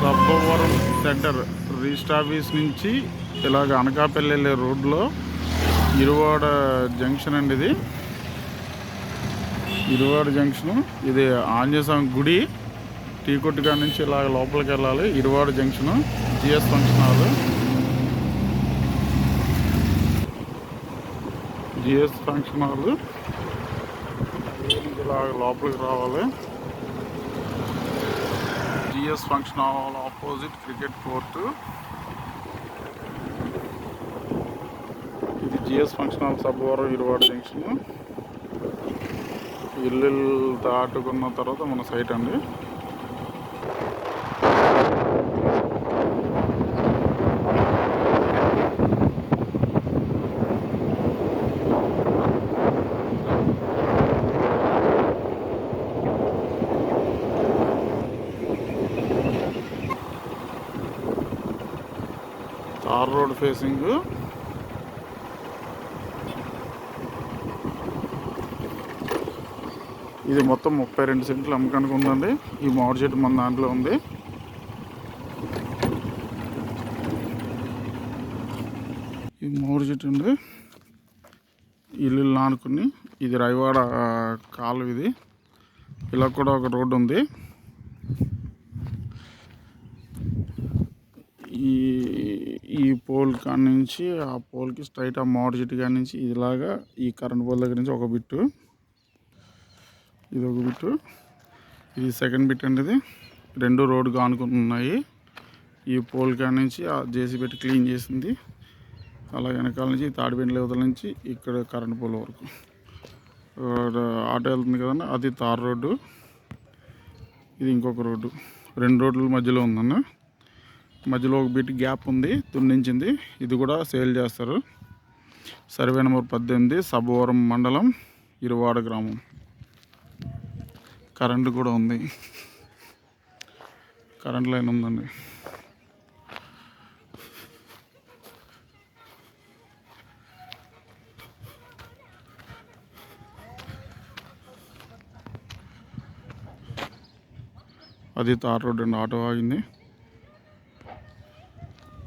Sabbavaram centre register office నుంచి ఇలాగ అనకాపల్లి వెళ్ళే రోడ్లో ఇరువాడ జంక్షన్ అండి ఇది. ఇరువాడ జంక్షన్ ఇది ఆంజనేయస్వామి గుడి. టీ కొట్టు కాడ నుంచి ఇలాగ లోపలికి వెళ్ళాలి. Iruvada junction GS function hall. GS function hall. ఇలాగ లోపలికి రావాలి. GS function hall opposite cricket court ఇది GS function hall Sabbavaram Iruvada junction. ఇల్లు దాటుకున్న తర్వాత మన సైట్ అండి. Tar road facing. ఇది మొత్తం ముప్పై రెండు సెంట్లు అమ్మకానికి ఉందండి. ఈ మామిడి చెట్టు మన దాంట్లో ఉంది. ఈ మామిడి చెట్టు ఉంది ఇల్లు నానుకుని. ఇది రైవాడ కాలు కాలువ ఇది. ఇలా కూడా ఒక రోడ్డు ఉంది. ఈ ఈ పోల్ కాడ నుంచి ఆ పోల్కి స్ట్రైట్ ఆ మామిడి చెట్టు కాడ నుంచి ఇలాగా ఈ కరెంట్ పోల్ దగ్గర నుంచి ఒక బిట్టు. ఇది ఒక బిట్టు. ఇది సెకండ్ బిట్ అండి ఇది రెండు రోడ్డుగా ఆనుకుంటున్నాయి ఈ పోల్ కాడ నుంచి ఆ జేసీ పెట్టి క్లీన్ చేసింది. అలా వెనకాల నుంచి తాడిపెండ్ల లెవెల్ నుంచి ఇక్కడ కరెంట్ పోల్ వరకు. ఆటో వెళ్తుంది కదన్న అది తార్ రోడ్డు. ఇది ఇంకొక రోడ్డు. రెండు రోడ్ల మధ్యలో ఉందన్న. మధ్యలో ఒక బిట్ గ్యాప్ ఉంది తుండించింది ఇది కూడా సేల్ చేస్తారు. సర్వే నెంబర్ పద్దెనిమిది సబవరం మండలం ఇరువాడ గ్రామం. కరెంటు కూడా ఉంది. కరెంట్ లైన్ ఉందండి. అది తార్ రోడ్ అండి ఆటో ఆగింది.